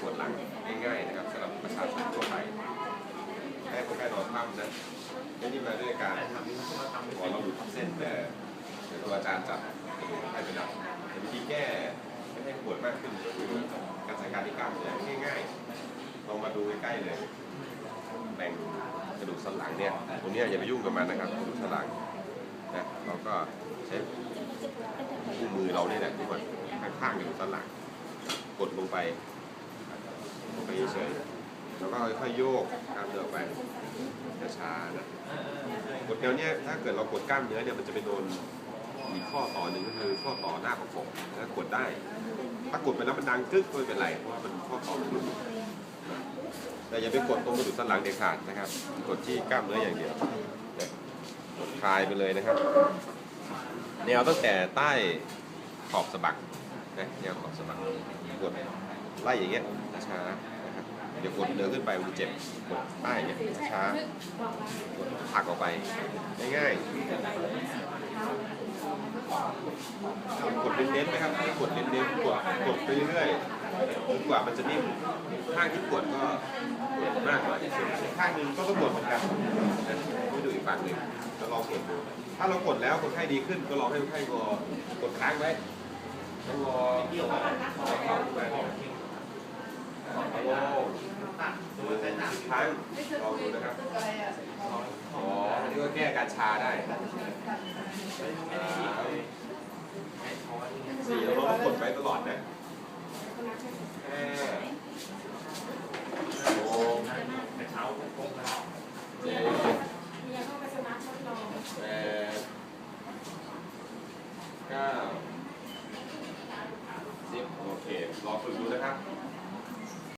ปวดหลังง่ายๆนะครับสำหรับประชาชนทั่วไปให้คนไข้นอนคว่ำนะไม่นี่มาด้วยการหมอเราหลุดเส้นแต่เดี๋ยวตัวอาจารย์จับกระให้ไปดับแต่วิธีแก้ไม่ให้ปวดมากขึ้นก็คือการใช้การที่กล้ามเนื้อง่ายๆลองมาดูใกล้ๆเลยแบ่งกระดูกสันหลังเนี่ยตรงเนี้ยอย่าไปยุ่งกับมันนะครับกระดูกสันหลังนะเราก็ใช้คู่มือเราเนี่ยแหละทุกคนข้างๆกระดูกสันหลังกดลงไป ไปเฉยๆแล้วก็ค่อยๆโยกกล้ามเนื้อออกไปช้าๆนะกดแนวเนี้ยถ้าเกิดเรากดกล้ามเนื้อเนี่ยมันจะไปโดนอีกข้อต่อหนึ่งก็คือข้อต่อหน้าประกบถ้ากดได้ ถ้ากดไปแล้วมันดังกึกก็ไม่เป็นไรเพราะว่ามันข้อต่อมันหลุดนแต่อย่าไปกดตรงกระดูกสันหลังเด็ดขาดนะครับ กดที่กล้ามเนื้ออย่างเดียวกดคลายไปเลยนะครับ แนวตั้งแต่ใต้ขอบสะบักนะแนวขอบสะบักกด ไล่อย่างเงี้ยช้าๆนะครับเดี๋ยวกดเดินขึ้นไปมันเจ็บกดใต้อย่างเงี้ยช้าๆกดผลักออกไปง่ายๆกดเน้นๆนะครับกดเน้นๆกดกดไปเรื่อยๆจนกว่ามันจะนิ่มข้างที่ปวดก็ปวดมากกว่าที่สุดข้างนึงก็ก็ปวดเหมือนกันไม่ดูอีกฝั่งหนึ่งแล้วลองกดดูถ้าเรากดแล้วคนไข้ดีขึ้นก็ลองให้คนไข้งอกดค้างไว้แล้วงอแล้วเข้าไป เอาลงค้งลองดูนะครับอ๋ออันนี้ก็แก้การชาได้สีเราลองกดไว้ตลอดนะห้าหกเจ็ดแปดเก้าสิบโอเครอฝึกดูนะครับ